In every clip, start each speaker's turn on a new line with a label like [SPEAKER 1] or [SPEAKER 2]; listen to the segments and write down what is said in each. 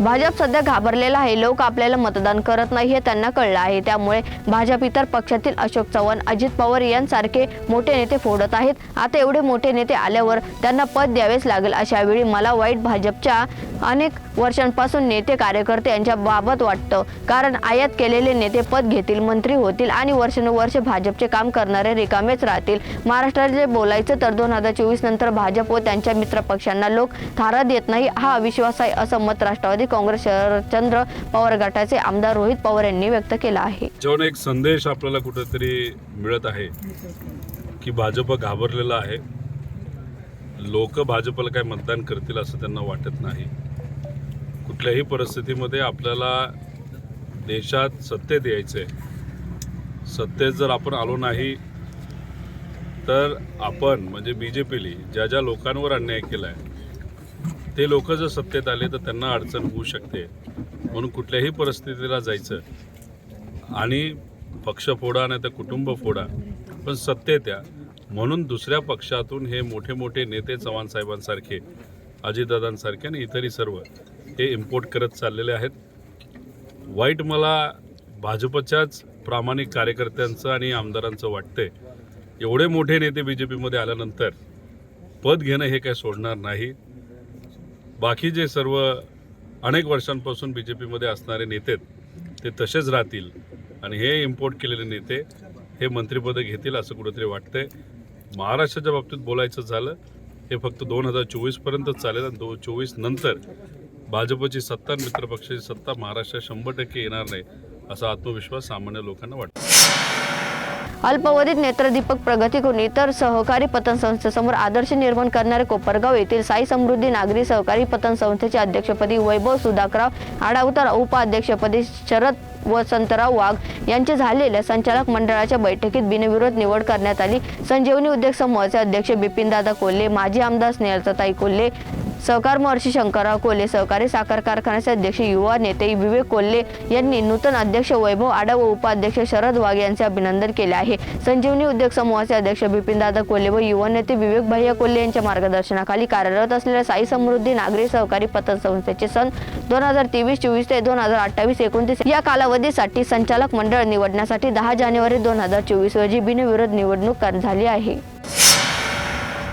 [SPEAKER 1] भाजप सध्या घाबरलेला आहे. लोक आपल्याला मतदान करत नाही हे त्यांना कळलं आहे. त्यामुळे भाजप इतर पक्षातील अशोक चव्हाण अजित पवार यांसारखे मोठे नेते फोडत आहेत. आता एवढे मोठे नेते आल्यावर त्यांना पद द्यावेच लागेल अशा वेळी मला वाईट भाजपच्या अनेक वर्षांपासून नेते कार्यकर्ते यांच्या बाबत वाटतं. कारण आयात केलेले नेते पद घेतील मंत्री होतील आणि वर्षानुवर्ष भाजपचे काम करणारे रिकामेच राहतील. महाराष्ट्राचे बोलायचं तर दोन हजार चोवीस नंतर भाजप व त्यांच्या मित्र पक्षांना लोक थारा देत नाही. हा अविश्वास आहे असं मत राष्ट्रवादी काँग्रेस शरदचंद्र पवार गटाचे आमदार रोहित पवार यांनी व्यक्त केला आहे.
[SPEAKER 2] जेव्हा एक संदेश आपल्याला कुठेतरी मिळत आहे की भाजप घाबरलेला आहे. लोक भाजपला काय मतदान करतील असं त्यांना वाटत नाही. कुठल्याही परिस्थितीमध्ये आपल्याला देशात सत्तेत यायचं आहे सत्तेत जर आपण आलो नाही तर आपण म्हणजे बी जे पीली ज्या ज्या लोकांवर अन्याय केला आहे ते लोक जर सत्तेत आले तर त्यांना अडचण होऊ शकते. म्हणून कुठल्याही परिस्थितीला जायचं. आणि पक्ष फोडा नाही तर कुटुंब फोडा. पण सत्तेत या. म्हणून दुसऱ्या पक्षातून हे मोठे मोठे नेते चव्हाण साहेबांसारखे अजितदादांसारखे आणि इतरही सर्व हे इम्पोर्ट करत चाललेले आहेत. वाईट मला भाजपच्याच प्रामाणिक कार्यकर्त्यांचं आणि आमदारांचं वाटतंय. एवढे मोठे नेते बी जे पीमध्ये आल्यानंतर पद घेणं हे काय सोडणार नाही. बाकी जे सर्व अनेक वर्षांपासून बी जे पीमध्ये असणारे नेते ते तसेच राहतील आणि हे इम्पोर्ट केलेले नेते हे मंत्रिपदं घेतील असं कुठंतरी वाटतंय. महाराष्ट्राच्या बाबतीत बोलायचं झालं हे फक्त दोन हजार चोवीसपर्यंतच चालेल आणि दो चोवीस नंतर भाजपची सत्ता आणि मित्रपक्षाची सत्ता महाराष्ट्रात शंभर टक्के येणार नाही असा आत्मविश्वास सामान्य लोकांना वाटतो.
[SPEAKER 1] अल्पवधीत नेत्रदीपक प्रगती करून इतर सहकारी पतन संस्थेसमोर आदर्श निर्माण करणारे कोपरगाव येथील साई समृद्धी नागरी सहकारी पतन संस्थेचे अध्यक्षपदी वैभव सुधाकरराव आडावतर उपाध्यक्षपदी शरद वसंतराव वाघ यांचे झालेल्या संचालक मंडळाच्या बैठकीत बिनविरोध निवड करण्यात आली. संजीवनी उद्योग समूहाचे अध्यक्ष बिपिनदादा कोल्हे माजी आमदार स्नेहलताई कोल्हे सहकार महर्षी शंकरराव कोल्हे सहकारी साखर कारखान्याचे अध्यक्ष युवा नेते विवेक कोल्हे यांनी नूतन अध्यक्ष वैभव आडव व उपाध्यक्ष शरद वाघ यांचे अभिनंदन केले आहे. संजीवनी उद्योग समूहाचे अध्यक्ष बिपिनदादा कोल्हे व युवा नेते विवेक भैया कोल्हे यांच्या मार्गदर्शनाखाली कार्यरत असलेल्या साई समृद्धी नागरी सहकारी पतन संस्थेचे सन दोन हजार तेवीस चोवीस ते दोन हजार अठ्ठावीस एकोणतीस या कालावधीसाठी संचालक मंडळ निवडण्यासाठी दहा जानेवारी दोन हजार चोवीस रोजी बिनविरोध निवडणूक झाली आहे.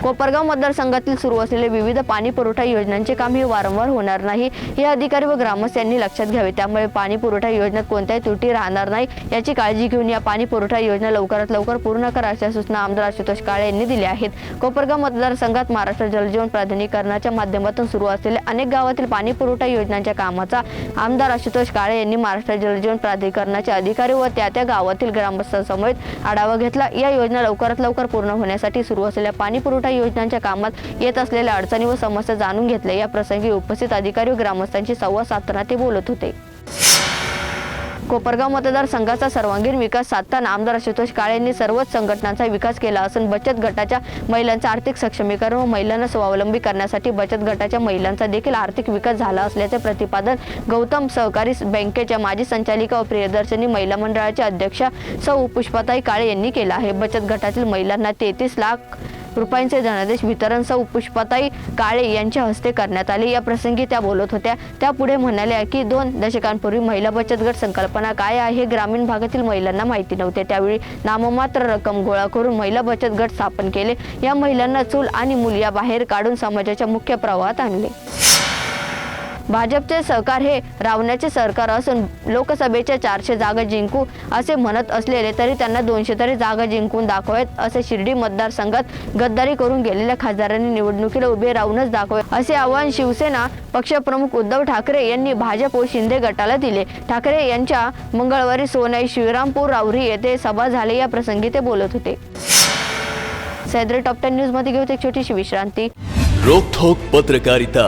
[SPEAKER 1] कोपरगाव मतदारसंघातील सुरू असलेले विविध पाणी पुरवठा योजनांचे काम हे वारंवार होणार नाही. हे अधिकारी व ग्रामस्थांनी लक्षात घ्यावे. त्यामुळे पाणी पुरवठा योजनेत कोणत्याही त्रुटी राहणार नाही. याची काळजी घेऊन या पाणी पुरवठा योजना लवकरात लवकर पूर्ण करा अशा सूचना आमदार आशुतोष काळे यांनी दिल्या आहेत. कोपरगाव मतदारसंघात महाराष्ट्र जलजीवन प्राधिकरणाच्या माध्यमातून सुरू असलेल्या अनेक गावातील पाणी पुरवठा योजनांच्या कामाचा आमदार आशुतोष काळे यांनी महाराष्ट्र जलजीवन प्राधिकरणाचे अधिकारी व त्या त्या गावातील ग्रामस्थांसमवेत आढावा घेतला. या योजना लवकरात लवकर पूर्ण होण्यासाठी सुरू असलेल्या पाणी पुरवठा योजनांच्या कामात येत असलेल्या अडचणी व समस्या जाणून घेतल्या. या प्रसंगी उपस्थित अधिकारी व ग्रामस्थांशी संवाद साधताना ते बोलत होते. कोपरगाव मतदारसंघाचा सर्वांगीण विकास साधताना आमदार आशुतोष काळे यांनी सर्वच संघटनांचा विकास केला असून बचत गटाच्या महिलांचं आर्थिक सक्षमीकरण व महिलांना स्वावलंबी करण्यासाठी बचत गटाच्या महिलांचा देखील आर्थिक विकास झाला असल्याचे प्रतिपादन गौतम सहकारी बँकेच्या माजी संचालिका व प्रियदर्शनी महिला मंडळाच्या अध्यक्षा सौ पुष्पाताई काळे यांनी केलं आहे. बचत गटातील महिलांना तेहतीस लाख रुपयांचे धनादेश वितरण सौ पुष्पाताई काळे यांच्या हस्ते करण्यात आले. या प्रसंगी त्या बोलत होत्या. त्या पुढे म्हणाल्या की दोन दशकांपूर्वी महिला बचत गट संकल्पना काय आहे हे ग्रामीण भागातील महिलांना माहिती नव्हते. त्यावेळी नाममात्र रक्कम गोळा करून महिला बचत गट स्थापन केले. या महिलांना चूल आणि मुल या बाहेर काढून समाजाच्या मुख्य प्रवाहात आणले. भाजपचे सरकार हे रावण्याचे सरकार असून लोकसभेच्या चारशे जागा जिंकू असे म्हणत असलेले तरी त्यांना दोनशे तरी जागा जिंकून दाखवेत असे शिर्डी मतदारसंघात गद्दारी करून गेलेल्या खासदारांनी निवडणुकीला उभे राहूनच दाखवे असे आवाहन शिवसेना पक्षप्रमुख उद्धव ठाकरे यांनी भाजप व शिंदे गटाला दिले. ठाकरे यांच्या मंगळवारी सोनाई श्रीरामपूर रावरी येथे सभा झाली. या प्रसंगी ते बोलत होते. सैद्र टॉप टेन न्यूजमध्ये घेऊ एक छोटीशी विश्रांती.
[SPEAKER 3] रोखोक पत्रकारिता.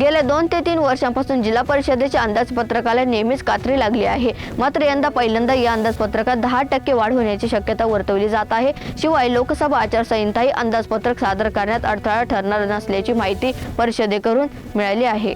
[SPEAKER 1] गेल्या दोन ते तीन वर्षांपासून जिल्हा परिषदेच्या अंदाजपत्रकाला नेहमीच कात्री लागली आहे. मात्र यंदा पहिल्यांदा या अंदाजपत्रकात दहा टक्के वाढ होण्याची शक्यता वर्तवली जात आहे. शिवाय लोकसभा आचारसंहिताही अंदाजपत्रक सादर करण्यात अडथळा ठरणार नसल्याची माहिती परिषदेकडून मिळाली आहे.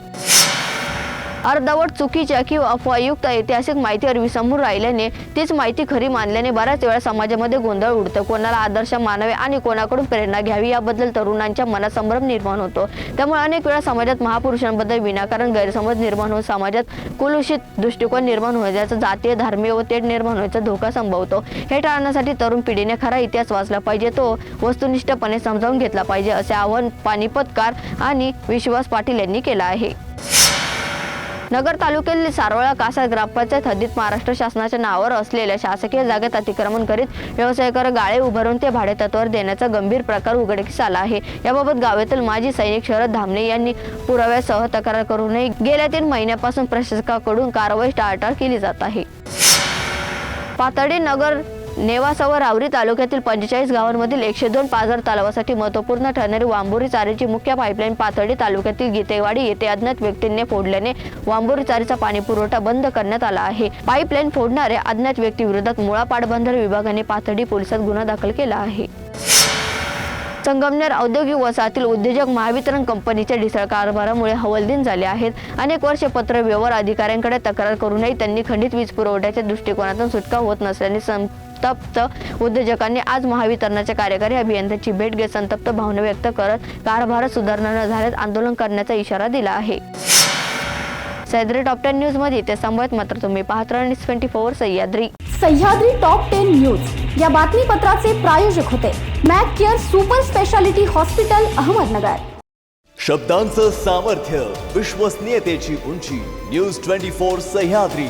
[SPEAKER 1] अर्धवट चुकीच्या किंवा अफवायुक्त ऐतिहासिक माहितीवर विसंबून राहिल्याने तीच माहिती खरी मानल्याने बऱ्याच वेळा समाजामध्ये गोंधळ उडतो. कोणाला आदर्श मानावे आणि कोणाकडून प्रेरणा घ्यावी याबद्दल तरुणांच्या मनात संभ्रम निर्माण होतो. त्यामुळे अनेक वेळा समाजात महापुरुषांबद्दल विनाकारण गैरसमज निर्माण होऊन समाजात कुलुषित दृष्टिकोन निर्माण होण्याचा जातीय धार्मिक व तेढ निर्माण होण्याचा धोका संभवतो. हे टाळण्यासाठी तरुण पिढीने खरा इतिहास वाचला पाहिजे. तो वस्तुनिष्ठपणे समजावून घेतला पाहिजे असे आवाहन पानिपतकार आणि विश्वास पाटील यांनी केलं आहे. नगर तालुक्यातील सारोळा कासा ग्रामपंचायत हद्दीत महाराष्ट्र शासनाच्या नावावर असलेल्या शासकीय जागेत अतिक्रमण करीत व्यवसायकर गाळे उभारून ते भाडेतत्वावर देण्याचा गंभीर प्रकार उघडकीस आला आहे. याबाबत गावातील माजी सैनिक शरद धामणे यांनी पुराव्यासह तक्रार करूनही गेल्या तीन महिन्यापासून प्रशासकाकडून कारवाई टाळाटाळ केली जात आहे. पातळी नगर नेवासावर आवरी तालुक्यातील पंचेचाळीस गावांमधील एकशे दोन पाझर तलावासाठी महत्त्वपूर्ण ठरणारी वांबोरी चारीची मुख्य पाईपलाईन पाथर्डी तालुक्यातील गीतेवाडी येथे अज्ञात व्यक्तींनी फोडल्याने वांबोरी चारीचा पाणी पुरवठा बंद करण्यात आला आहे. पाईपलाईन फोडणाऱ्या अज्ञात व्यक्तीविरोधात मुळा पाटबंधारे विभागाने पाथर्डी पोलिसात गुन्हा दाखल केला आहे. संगमनेर औद्योगिक वसाहतील उद्योजक महावितरण कंपनीच्या ढिसळ कारभारामुळे हवालदिन झाले आहेत. अनेक वर्षे पत्र व्यवहार अधिकाऱ्यांकडे तक्रार करूनही त्यांनी खंडित वीज पुरवठ्याच्या दृष्टिकोनातून सुटका होत नसल्याने संतप्त उद्योजकांनी आज महावितरणाच्या कार्यकारी अभियंत्याची भेट घेत संतप्त भावना व्यक्त करत कारभारात सुधारणा न झाल्यास आंदोलन करण्याचा इशारा दिला आहे. सह्याद्री टॉप टेन न्यूजमध्ये ते संभवत मात्र तुम्ही पाहत राहा twenty four Sahyadri.
[SPEAKER 4] Sahyadri top ten news या बातमीपत्राचे प्रायोजक होते Mac care super speciality hospital Ahmednagar.
[SPEAKER 3] शब्दांचं सामर्थ्य विश्वसनीयतेची उंची. News twenty four Sahyadri.